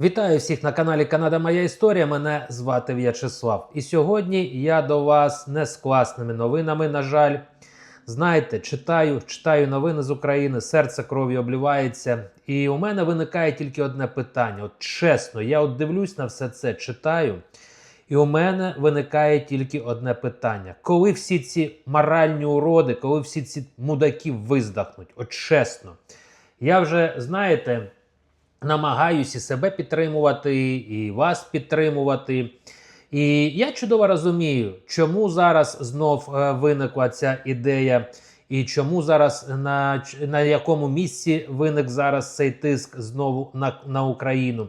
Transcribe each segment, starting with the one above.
Вітаю всіх на каналі Канада Моя Історія. Мене звати В'ячеслав. І сьогодні я до вас не з класними новинами, на жаль. Знаєте, читаю, читаю новини з України, серце кров'ю обливається. І у мене виникає тільки одне питання. От чесно, я от дивлюсь на все це, читаю. І у мене виникає тільки одне питання: коли всі ці моральні уроди, коли всі ці мудаки виздахнуть? От чесно, я вже знаєте, намагаюся себе підтримувати, і вас підтримувати. І я чудово розумію, чому зараз знов е, виникла ця ідея, і чому зараз на, на якому місці виник зараз цей тиск знову на, на Україну.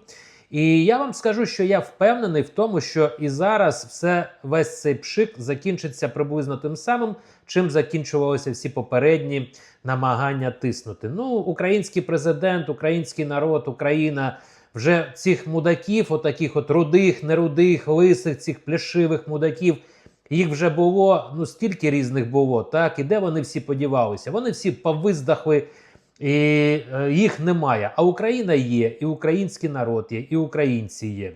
І я вам скажу, що я впевнений в тому, що і зараз все весь цей пшик закінчиться приблизно тим самим, чим закінчувалися всі попередні намагання тиснути. Ну, український президент, український народ, Україна вже цих мудаків, отаких от рудих, нерудих, лисих, цих плешивих мудаків. Їх вже було, ну стільки різних було, так, і де вони всі подівалися? Вони всі повиздахли, і е, їх немає. А Україна є, і український народ є, і українці є.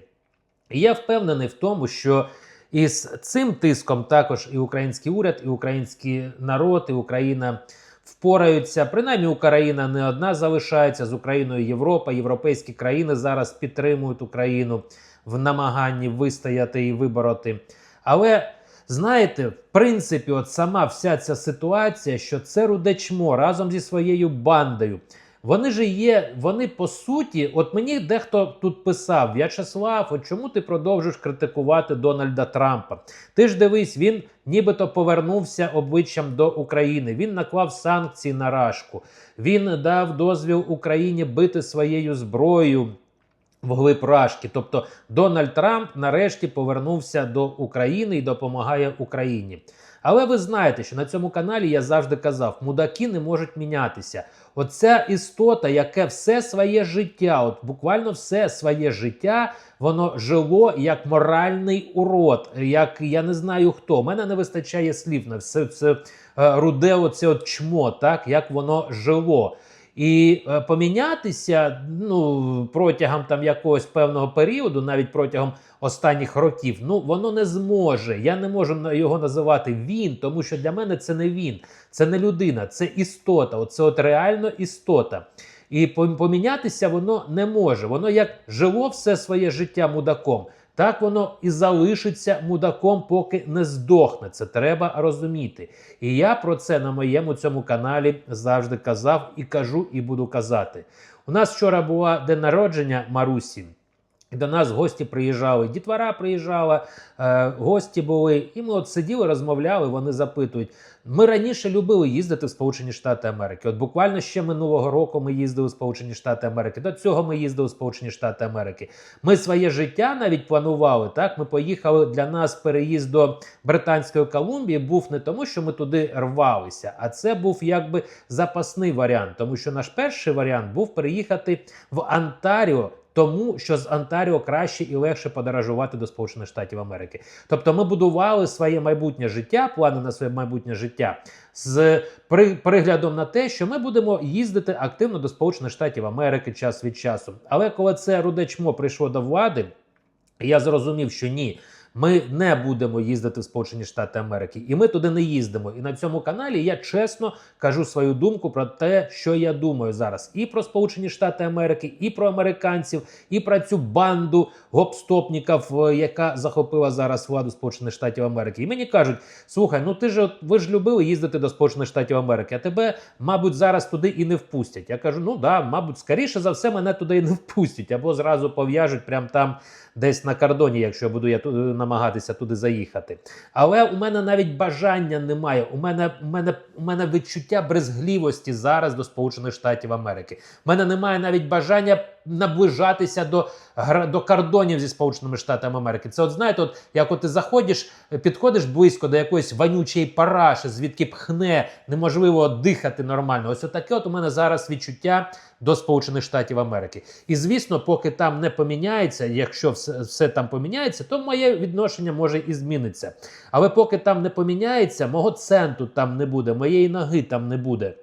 І я впевнений в тому, що із цим тиском також і український уряд, і український народ, і Україна впораються. Принаймні, Україна не одна залишається з Україною Європа. Європейські країни зараз підтримують Україну в намаганні вистояти і вибороти. Але знаєте, в принципі, от сама вся ця ситуація, що це рудечмо разом зі своєю бандою. Вони ж є, вони по суті, от мені дехто тут писав: В'ячеслав, от чому ти продовжуєш критикувати Дональда Трампа? Ти ж дивись, він нібито повернувся обличчям до України. Він наклав санкції на Рашку. Він дав дозвіл Україні бити своєю зброєю вглиб Рашки. Тобто Дональд Трамп нарешті повернувся до України і допомагає Україні. Але ви знаєте, що на цьому каналі я завжди казав, мудаки не можуть мінятися. Оця істота, яке все своє життя, от буквально все своє життя, воно жило як моральний урод, як я не знаю хто. У мене не вистачає слів на все це е, руде, оце от чмо, так як воно жило. І е, помінятися ну, протягом там якогось певного періоду, навіть протягом останніх років, ну воно не зможе. Я не можу його називати він, тому що для мене це не він, це не людина, це істота. Оце от реально істота. І пом- помінятися воно не може. Воно як жило все своє життя мудаком. Так воно і залишиться мудаком, поки не здохне. Це треба розуміти. І я про це на моєму цьому каналі завжди казав і кажу, і буду казати. У нас вчора була день народження Марусі. До нас гості приїжджали, дітвора приїжджала, е, гості були. І ми от сиділи, розмовляли. Вони запитують. Ми раніше любили їздити в Сполучені Штати Америки. От буквально ще минулого року ми їздили в Сполучені Штати Америки. До цього ми їздили в Сполучені Штати Америки. Ми своє життя навіть планували. Так, ми поїхали для нас переїзд до Британської Колумбії. Був не тому, що ми туди рвалися, а це був якби запасний варіант, тому що наш перший варіант був переїхати в Антаріо. Тому що з Онтаріо краще і легше подорожувати до Сполучених Штатів Америки. Тобто ми будували своє майбутнє життя, плани на своє майбутнє життя з при, приглядом на те, що ми будемо їздити активно до Сполучених Штатів Америки час від часу. Але коли це рудечмо прийшло до влади, я зрозумів, що ні. Ми не будемо їздити в Сполучені Штати Америки, і ми туди не їздимо. І на цьому каналі я чесно кажу свою думку про те, що я думаю зараз, і про Сполучені Штати Америки, і про американців, і про цю банду гопстопників, е, яка захопила зараз владу Сполучених Штатів Америки. І мені кажуть: слухай, ну ти ж ви ж любили їздити до Сполучених Штатів Америки, а тебе, мабуть, зараз туди і не впустять. Я кажу: ну да, мабуть, скоріше за все, мене туди і не впустять, або зразу пов'яжуть прямо там десь на кордоні, якщо буду я ту- намагатися туди заїхати. Але у мене навіть бажання немає. У мене, у мене, у мене відчуття брезгливості зараз до Сполучених Штатів Америки. У мене немає навіть бажання наближатися до, до кордонів зі Сполученими Штатами Америки. Це от знаєте, от як от ти заходиш, підходиш близько до якоїсь вонючої параші, звідки пхне, неможливо дихати нормально. Ось таке от у мене зараз відчуття до Сполучених Штатів Америки. І звісно, поки там не поміняється, якщо все, все там поміняється, то моє відношення може і зміниться. Але поки там не поміняється, мого центу там не буде, моєї ноги там не буде.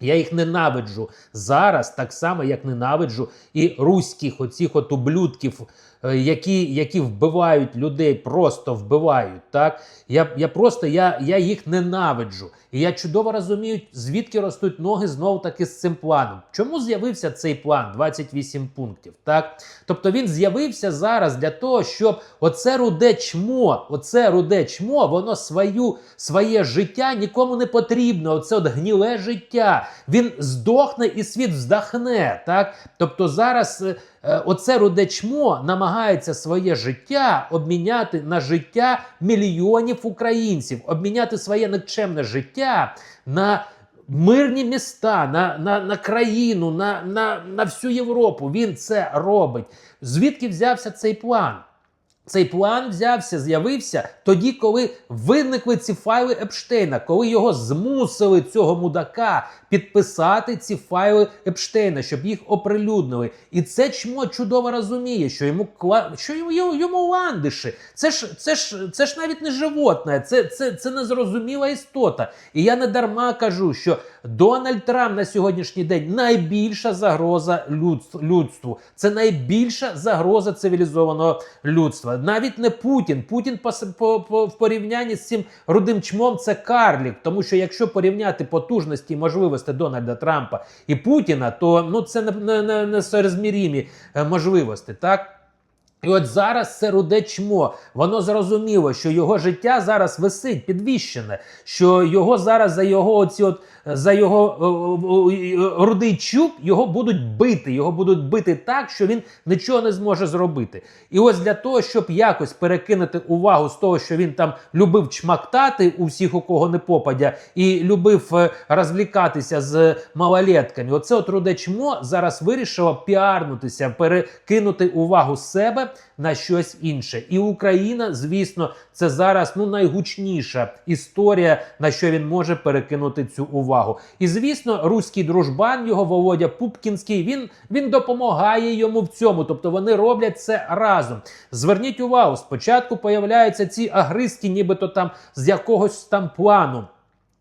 Я їх ненавиджу зараз, так само, як ненавиджу і руських оцих от ублюдків, які, які вбивають людей, просто вбивають. Так? Я, я просто я, я їх ненавиджу. І я чудово розумію, звідки ростуть ноги знову таки з цим планом. Чому з'явився цей план 28 пунктів? Так? Тобто він з'явився зараз для того, щоб оце руде чмо, оце руде чмо, воно свою, своє життя нікому не потрібно. Оце от гніле життя. Він здохне і світ вздохне. Так? Тобто зараз е, е, оце руде чмо намагається своє життя обміняти на життя мільйонів українців, обміняти своє нікчемне життя на мирні міста, на, на, на країну, на, на, на всю Європу. Він це робить. Звідки взявся цей план? Цей план взявся, з'явився тоді, коли виникли ці файли Епштейна, коли його змусили цього мудака підписати ці файли Епштейна, щоб їх оприлюднили. І це чмо чудово розуміє, що йому кла... що йому, йому, ландиші. Це ж це ж це ж навіть не животне, це, це, це незрозуміла істота. І я не дарма кажу, що Дональд Трамп на сьогоднішній день найбільша загроза людству. Це найбільша загроза цивілізованого людства. Навіть не Путін. Путін по, по, по, в порівнянні з цим рудим чмом це карлік. Тому що якщо порівняти потужності і можливості Дональда Трампа і Путіна, то ну це не, не, не, не е, можливості, так? І от зараз це руде чмо. Воно зрозуміло, що його життя зараз висить підвіщене, що його зараз за його оці от за його о, о, о, рудий чуб його будуть бити. Його будуть бити так, що він нічого не зможе зробити. І ось для того, щоб якось перекинути увагу з того, що він там любив чмактати у всіх, у кого не попадя, і любив е, розвлікатися з малолетками. Оце от руде чмо зараз вирішило піарнутися, перекинути увагу себе на щось інше. І Україна, звісно, це зараз ну найгучніша історія, на що він може перекинути цю увагу. І звісно, руський дружбан його Володя Пупкінський. Він він допомагає йому в цьому. Тобто вони роблять це разом. Зверніть увагу, спочатку появляються ці агристи, нібито там з якогось там плану.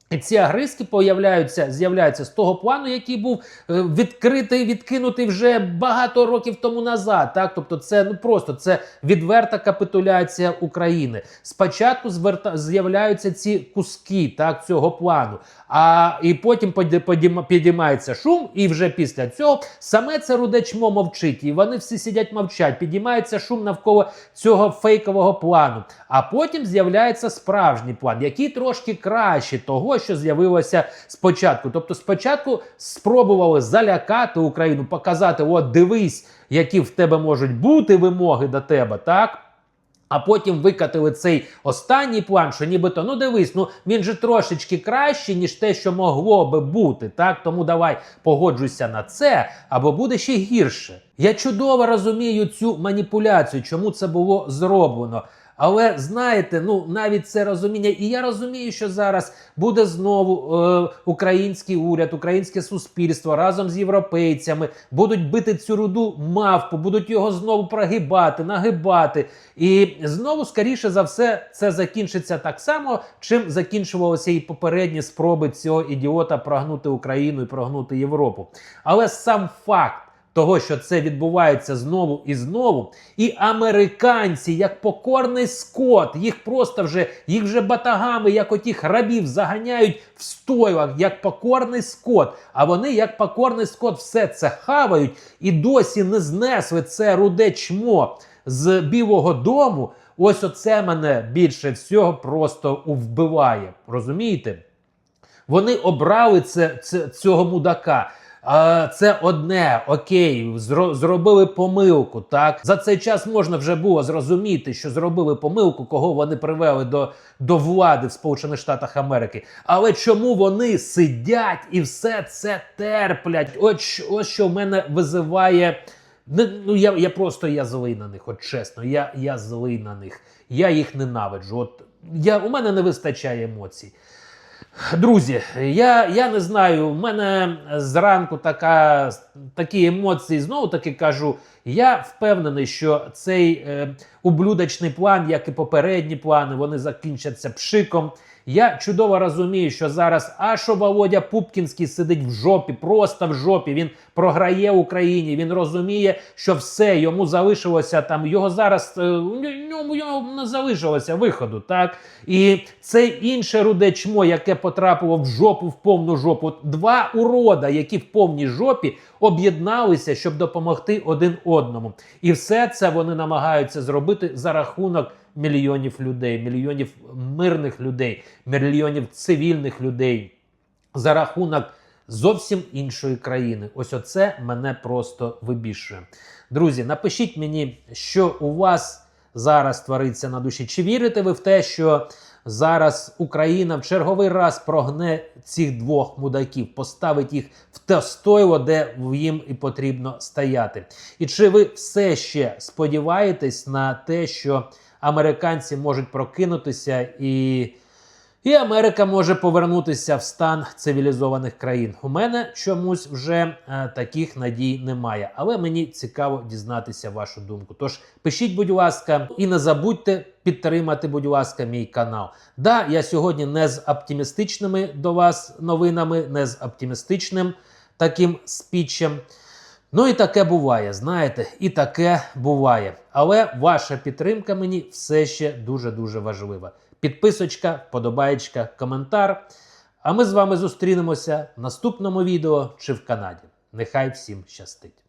І ці агриски появляються, з'являються з того плану, який був е, відкритий, відкинутий вже багато років тому назад. Так, тобто, це ну просто це відверта капітуляція України. Спочатку зверта з'являються ці куски так цього плану. А і потім підіймається шум, і вже після цього саме це руде чмо мовчить. І вони всі сидять мовчать. Підіймається шум навколо цього фейкового плану. А потім з'являється справжній план, який трошки краще того, що з'явилося спочатку. Тобто, спочатку спробували залякати Україну, показати: от дивись, які в тебе можуть бути вимоги до тебе, так. А потім викатили цей останній план, що нібито ну дивись, ну він же трошечки краще, ніж те, що могло би бути. Так тому давай погоджуйся на це, або буде ще гірше. Я чудово розумію цю маніпуляцію, чому це було зроблено. Але знаєте, ну навіть це розуміння, і я розумію, що зараз буде знову е, український уряд, українське суспільство разом з європейцями будуть бити цю руду мавпу, будуть його знову прогибати, нагибати. І знову, скоріше за все, це закінчиться так само, чим закінчувалися і попередні спроби цього ідіота прогнути Україну і прогнути Європу. Але сам факт того, що це відбувається знову і знову. І американці, як покорний скот, їх просто вже їх вже батагами, як отіх рабів, заганяють в стойлах, як покорний скот. А вони, як покорний скот, все це хавають і досі не знесли це руде чмо з Білого Дому. Ось оце мене більше всього просто вбиває. Розумієте? Вони обрали це, це цього мудака. Це одне окей, зробили помилку. Так за цей час можна вже було зрозуміти, що зробили помилку, кого вони привели до до влади в Сполучених Штатах Америки. Але чому вони сидять і все це терплять? Ось ось що в мене визиває. Ну я я просто я злий на них. От чесно, я я злий на них. Я їх ненавиджу. От я у мене не вистачає емоцій. Друзі, я я не знаю, в мене зранку така, такі емоції, знову таки кажу, Я впевнений, що цей е, ублюдочний план, як і попередні плани, вони закінчаться пшиком. Я чудово розумію, що зараз а що Володя Пупкінський сидить в жопі, просто в жопі. Він програє Україні. Він розуміє, що все йому залишилося там. Його зараз е, ньому йому не залишилося виходу. Так і це інше руде чмо, яке потрапило в жопу, в повну жопу. Два урода, які в повній жопі об'єдналися, щоб допомогти один одному. І все це вони намагаються зробити за рахунок мільйонів людей, мільйонів мирних людей, мільйонів цивільних людей за рахунок зовсім іншої країни. Ось оце мене просто вибішує. Друзі, напишіть мені, що у вас зараз твориться на душі. Чи вірите ви в те, що зараз Україна в черговий раз прогне цих двох мудаків, поставить їх в те стойло, де їм і потрібно стояти? І чи ви все ще сподіваєтесь на те, що американці можуть прокинутися і. І Америка може повернутися в стан цивілізованих країн. У мене чомусь вже е, таких надій немає. Але мені цікаво дізнатися вашу думку. Тож пишіть, будь ласка, і не забудьте підтримати, будь ласка, мій канал. Да, я сьогодні не з оптимістичними до вас новинами, не з оптимістичним таким спічем. Ну і таке буває, знаєте, і таке буває. Але ваша підтримка мені все ще дуже-дуже важлива. Підписочка, вподобаєчка, коментар. А ми з вами зустрінемося в наступному відео чи в Канаді. Нехай всім щастить!